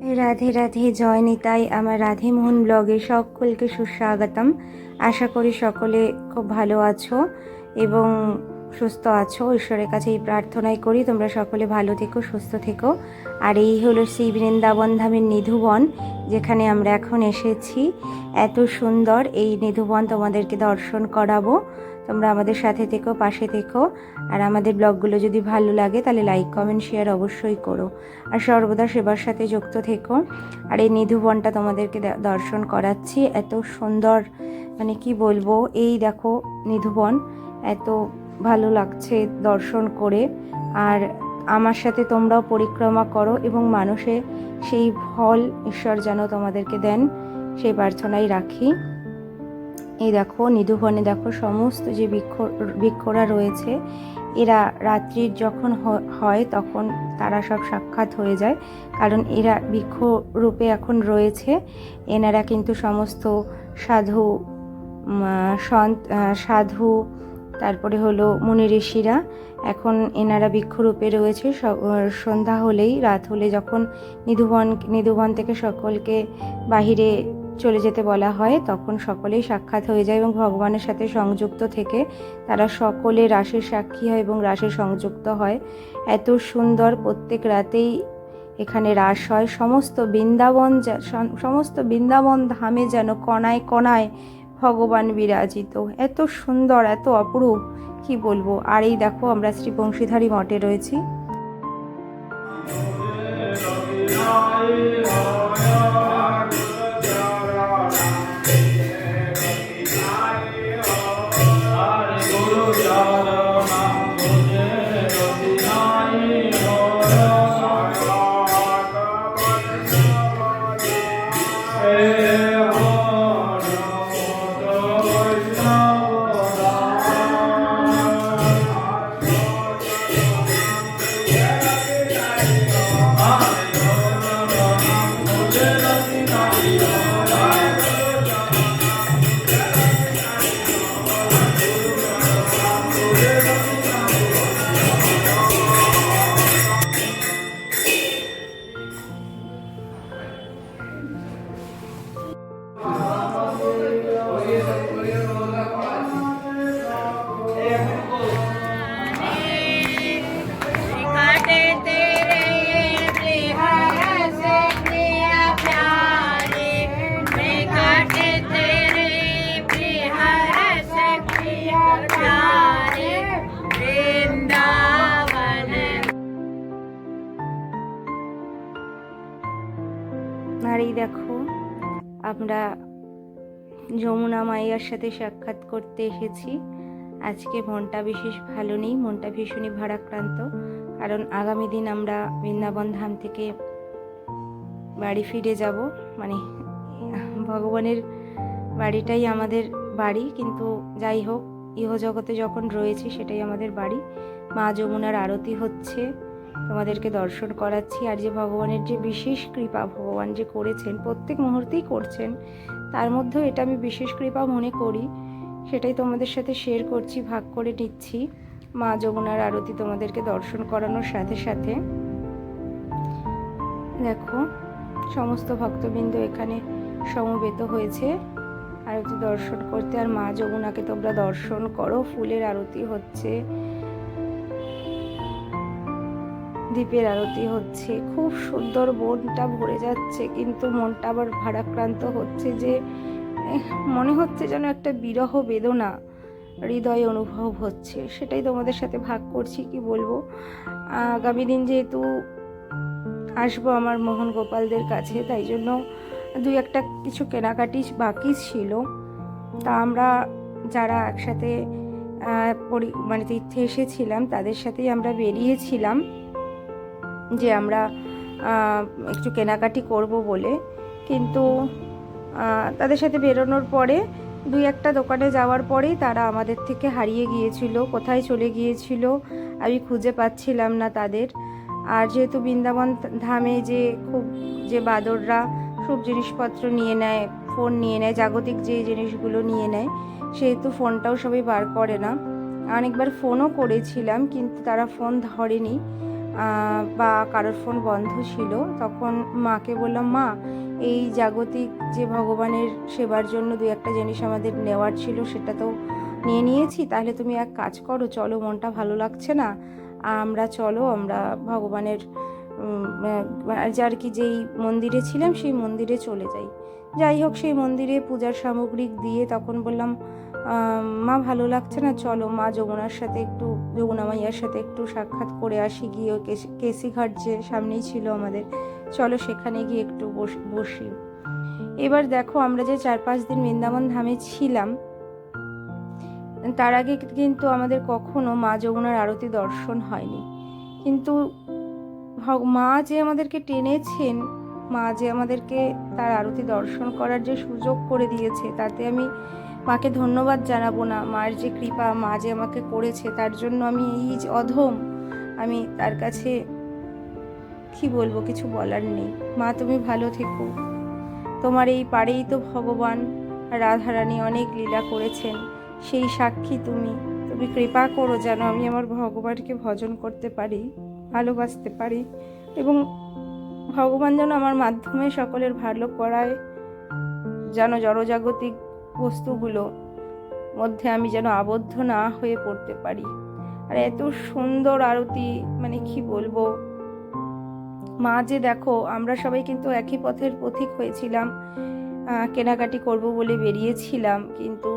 রাধে রাধে, জয় নিতাই। আমার রাধে মোহন ব্লগে সকলকে সুস্বাগতম। আশা করি সকলে খুব ভালো আছো এবং সুস্থ আছো, ঈশ্বরের কাছে এই প্রার্থনাই করি। তোমরা সকলে ভালো থেকো, সুস্থ থেকো। আর এই হলো সেই বৃন্দাবন ধামের নিধুবন, যেখানে আমরা এখন এসেছি। এত সুন্দর এই নিধুবন তোমাদেরকে দর্শন করাবো। তোমরা আমাদের সাথে থেকো, পাশে থেকো। আর আমাদের ব্লগগুলো যদি ভালো লাগে, তাহলে লাইক, কমেন্ট, শেয়ার অবশ্যই করো। আর সর্বদা সেবার সাথে যুক্ত থেকো। আর এই নিধুবনটা তোমাদেরকে দর্শন করাচ্ছি। এত সুন্দর মানে কি বলব? এই দেখো নিধুবন, এত ভালো লাগছে দর্শন করে। আর আমার সাথে তোমরাও পরিক্রমা করো এবং মানুষে সেই ফল ঈশ্বর যেন তোমাদেরকে দেন, সেই প্রার্থনাই রাখি। এই দেখো, নিধুবনে দেখো, সমস্ত যে বৃক্ষ, বৃক্ষরা রয়েছে, এরা রাত্রির যখন হয় তখন তারা সব সাক্ষাৎ হয়ে যায়। কারণ এরা বৃক্ষ রূপে এখন রয়েছে। এনারা কিন্তু সমস্ত সাধু সন্ত সাধু তারপরে হলো মুনি ঋষিরা। এখন এনারা বৃক্ষরূপে রয়েছে। সন্ধ্যা হলেই, রাত হলে যখন নিধুবন নিধুবন থেকে সকলকে বাহিরে চলে যেতে বলা হয়, তখন সকলেই সাক্ষাৎ হয়ে যায় এবং ভগবানের সাথে সংযুক্ত থেকে তারা সকলে রাসের সাক্ষী হয় এবং রাসে সংযুক্ত হয়। এত সুন্দর প্রত্যেক রাতেই এখানে রাস হয়। সমস্ত বৃন্দাবন সমস্ত বৃন্দাবন ধামে যেন কণায় কণায় ভগবান বিরাজিত। এত সুন্দর, এত অপরূপ। কি বলব? আর এই দেখো, আমরা শ্রী বংশীধারী মঠে রয়েছি। আর এই দেখো, আমরা যমুনা মাইয়ার সাথে সাক্ষাৎ করতে এসেছি। আজকে মনটা বিশেষ ভালো নেই, মনটা ভীষণই ভারাক্রান্ত। কারণ আগামী দিন আমরা বৃন্দাবন ধাম থেকে বাড়ি ফিরে যাব। মানে ভগবানের বাড়িটাই আমাদের বাড়ি, কিন্তু যাই হোক, ইহজগতে যখন রয়েছে সেটাই আমাদের বাড়ি। মা যমুনার আরতি হচ্ছে। তোমাদেরকে দর্শন করাচ্ছি আর যে ভগবানের যে বিশেষ কৃপা ভগবান যে করেছেন, প্রত্যেক মুহূর্তেই করছেন, তার মধ্যেও এটা আমি বিশেষ কৃপা মনে করি, সেটাই তোমাদের সাথে শেয়ার করছি, ভাগ করে নিচ্ছি। মা যমুনার আরতি তোমাদেরকে দর্শন করানোর সাথে সাথে। দেখো, সমস্ত ভক্তবৃন্দ এখানে সমবেত হয়েছে। আরতি দর্শন করতে আর মা যমুনাকে তোমরা দর্শন করো, ফুলের আরতি হচ্ছে। দ্বীপের আরতি হচ্ছে। খুব সুন্দর মনটা ভরে যাচ্ছে, কিন্তু মনটা আবার ভারাক্রান্ত হচ্ছে যে মনে হচ্ছে যেন একটা বিরহ বেদনা হৃদয়ে অনুভব হচ্ছে। সেটাই তোমাদের সাথে ভাগ করছি, কি বলব? আগামী দিন যেহেতু আসব আমার মোহন গোপালদের কাছে, তাই জন্য দুই একটা কিছু কেনাকাটি বাকি ছিল। তা আমরা যারা একসাথে মানে তীর্থে এসেছিলাম, তাদের সাথেই আমরা বেরিয়েছিলাম। যে আমরা একটু কেনাকাটি করব বলে। কিন্তু তাদের সাথে বেরোনোর পরে দুই একটা দোকানে যাওয়ার পরেই তারা আমাদের থেকে হারিয়ে গিয়েছিল, কোথায় চলে গিয়েছিল, আমি খুঁজে পাচ্ছিলাম না তাদের। আর যেহেতু বৃন্দাবন ধামে যে খুব, যে বাদররা সব জিনিসপত্র নিয়ে নেয়, ফোন নিয়ে নেয়, জাগতিক যে জিনিসগুলো নিয়ে নেয়, সেহেতু ফোনটাও সবাই বার করে না। অনেকবার ফোনও করেছিলাম, কিন্তু তারা ফোন ধরেনি। বা কারোর ফোন বন্ধ ছিল তখন মাকে বললাম মা এই জাগতিক যে ভগবানের সেবার জন্য দু একটা জিনিস আমাদের নেওয়ার ছিল সেটা তো নিয়ে নিয়েছি তাহলে তুমি এক কাজ করো চলো মনটা ভালো লাগছে না আমরা চলো আমরা ভগবানের উম, আহ, কি যেই মন্দিরে ছিলাম সেই মন্দিরে চলে যাই। যাই হোক সেই মন্দিরে পূজার সামগ্রী দিয়ে তখন বললাম মা ভালো লাগছে না? চলো, মা যমুনার সাথে একটু, যমুনা মাইয়ার সাথে একটু সাক্ষাৎ করে আসি। গিয়ে কেসিঘাট যে সামনেই ছিল আমাদের। চলো, সেখানে গিয়ে একটু বস- এবার দেখো, আমরা যে চার পাঁচ দিন বৃন্দাবন ধামে ছিলাম, তার আগে কিন্তু আমাদের কখনো মা যমুনার আরতি দর্শন হয়নি। কিন্তু মা যে আমাদেরকে টেনেছেন, মা যে আমাদেরকে তার আরতি দর্শন করার যে সুযোগ করে দিয়েছে, তাতে আমি মাকে ধন্যবাদ জানাব না। মার যে কৃপা, মা যে আমাকে করেছে, তার জন্য আমি এই অধম। আমি তার কাছে কি বলব, কিছু বলার নেই। মা, তুমি ভালো থেকো। তোমার এই পাড়েই তো ভগবান রাধারানী অনেক লীলা করেছেন। সেই সাক্ষী তুমি। তুমি কৃপা করো যেন আমি আমার ভগবানকে ভজন করতে পারি, ভালোবাসতে পারি এবং ভগবান যেন আমার মাধ্যমে সকলের ভালো করায়, যেন জড়জাগতিক বস্তুগুলো মধ্যে আমি যেন আবদ্ধ না হয়ে পড়তে পারি। আর এত সুন্দর আরতি মানে কি বলব? মা যে দেখো, আমরা সবাই কিন্তু একই পথের পথিক হয়েছিলাম কেনাকাটি করব বলে বেরিয়েছিলাম, কিন্তু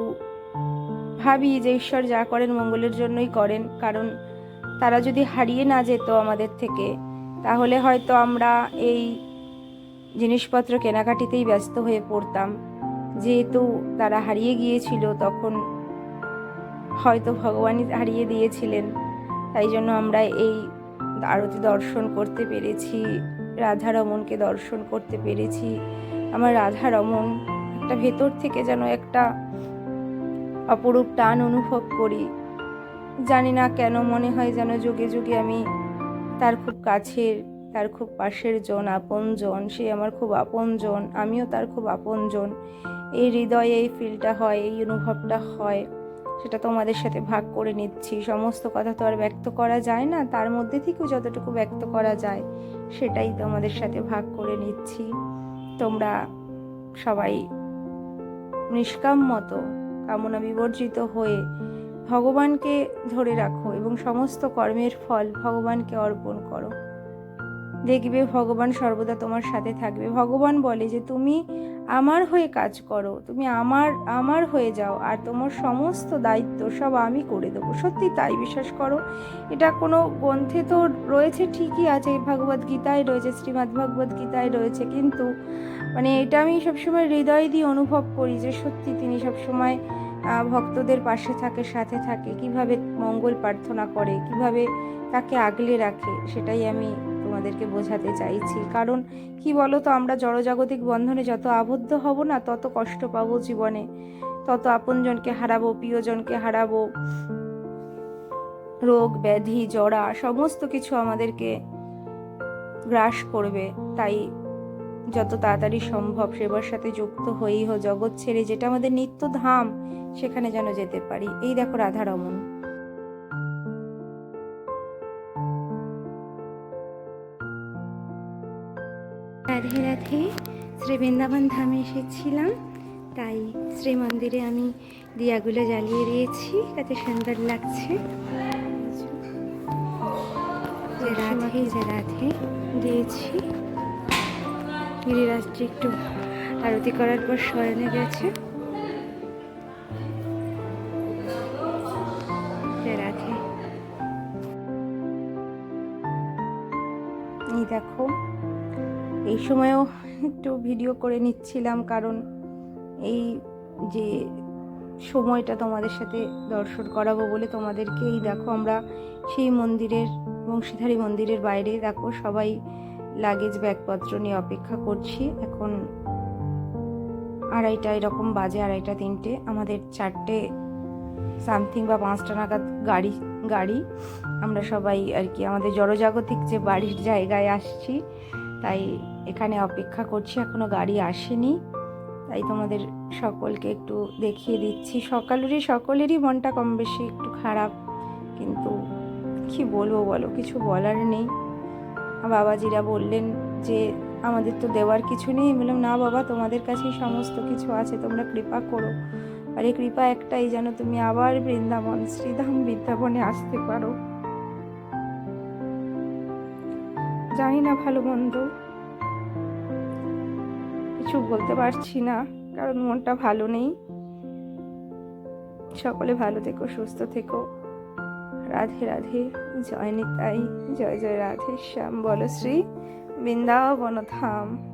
ভাবি যে ঈশ্বর যা করেন মঙ্গলের জন্যই করেন, কারণ তারা যদি হারিয়ে না যেত আমাদের থেকে, তাহলে হয়তো আমরা এই জিনিসপত্র কেনাকাটিতেই ব্যস্ত হয়ে পড়তাম। যেহেতু তারা হারিয়ে গিয়েছিল, তখন হয়তো ভগবানই হারিয়ে দিয়েছিলেন। তাই জন্য আমরা এই আরতি দর্শন করতে পেরেছি রাধা রমনকে দর্শন করতে পেরেছি। আমার রাধা রমন একটা ভেতর থেকে যেন একটা অপরূপ টান অনুভব করি। জানি না কেন মনে হয় যেন যুগে যুগে আমি তার খুব কাছের, তার খুব পাশের জন, আপনজন, সে আমার খুব আপনজন, আমিও তার খুব আপনজন। এই হৃদয়ে এই ফিলটা হয়, এই অনুভবটা হয়, সেটা তোমাদের সাথে ভাগ করে নিচ্ছি। সমস্ত কথা তো আর ব্যক্ত করা যায় না, তার মধ্যে থেকেও যতটুকু ব্যক্ত করা যায়, সেটাই তোমাদের সাথে ভাগ করে নিচ্ছি। তোমরা সবাই নিষ্কাম মতো, কামনা বিবর্জিত হয়ে ভগবানকে ধরে রাখো এবং সমস্ত কর্মের ফল ভগবানকে অর্পণ করো। দেখবে ভগবান সর্বদা তোমার সাথে থাকবে। ভগবান বলে যে, তুমি আমার হয়ে কাজ করো, তুমি আমার আমার হয়ে যাও, আর তোমার সমস্ত দায়িত্ব সব আমি করে দেবো। সত্যি তাই বিশ্বাস করো। এটা কোনো গ্রন্থে তো রয়েছে ঠিকই আছে ভগবদ গীতায় রয়েছে, শ্রীমদ্ ভগবদ গীতায় রয়েছে, কিন্তু মানে এটা আমি সবসময় হৃদয় দিয়ে অনুভব করি যে, সত্যি তিনি সবসময় ভক্তদের পাশে থাকে, সাথে থাকে। কীভাবে মঙ্গল প্রার্থনা করে, কীভাবে তাকে আগলে রাখে, সেটাই আমি তোমাদেরকে বোঝাতে চাইছি। কারণ কি বলো তো আমরা জড়জাগতিক বন্ধনে যত আবদ্ধ হব না, তত কষ্ট পাবো জীবনে। তত আপনজনকে হারাবো, প্রিয়জনকে হারাবো। রোগ, ব্যাধি জড়া সমস্ত কিছু আমাদেরকে গ্রাস করবে। তাই যত তাড়াতাড়ি সম্ভব সেবার সাথে যুক্ত হয়েই হো জগৎ ছেড়ে যেটা আমাদের নিত্য ধাম, সেখানে যেন যেতে পারি। এই দেখো রাধারমন। রাধে রাধে শ্রী বৃন্দাবন ধামে এসেছিলাম, তাই শ্রী মন্দিরে আমি দিয়াগুলো জ্বালিয়ে দিয়েছি, তাতে সুন্দর লাগছে। রাধে রাধে দিয়েছি। গিরিরাজটি একটু আরতি করার পর শয়নে গেছে। এই সময়ও একটু ভিডিও করে নিচ্ছিলাম, কারণ এই যে সময়টা তোমাদের সাথে দর্শন করাবো বলে তোমাদেরকে এই দেখো, আমরা সেই মন্দিরের, বংশীধারী মন্দিরের বাইরে দেখো সবাই লাগেজ ব্যাগপত্র নিয়ে অপেক্ষা করছি। এখন আড়াইটা, এরকম বাজে আড়াইটা, তিনটে, আমাদের চারটে সামথিং বা পাঁচটা নাগাদ গাড়ি গাড়ি, আমরা সবাই আর কি আমাদের জড়জাগতিক যে বাড়ির জায়গায় আসছি, তাই এখানে অপেক্ষা করছি, এখনও গাড়ি আসেনি। তাই তোমাদের সকলকে একটু দেখিয়ে দিচ্ছি। সকালেরই, সকলেরই মনটা কম বেশি একটু খারাপ, কিন্তু কি বলব বলো, কিছু বলার নেই। বাবাজিরা বললেন যে, আমাদের তো দেওয়ার কিছু নেই। বললাম, না বাবা, তোমাদের কাছেই সমস্ত কিছু আছে, তোমরা কৃপা করো। আর এই কৃপা একটাই, যেন তুমি আবার বৃন্দাবন, শ্রীধাম বৃন্দাবনে আসতে পারো। জানি না ভালো মন্দ। কিছু বলতে পারছি না, কারণ মনটা ভালো নেই। সকলে ভালো থেকো, সুস্থ থেকো। রাধে রাধে। জয় নিতাই। জয় জয় রাধে। শ্যাম বলশ্রী বৃন্দাবন ধাম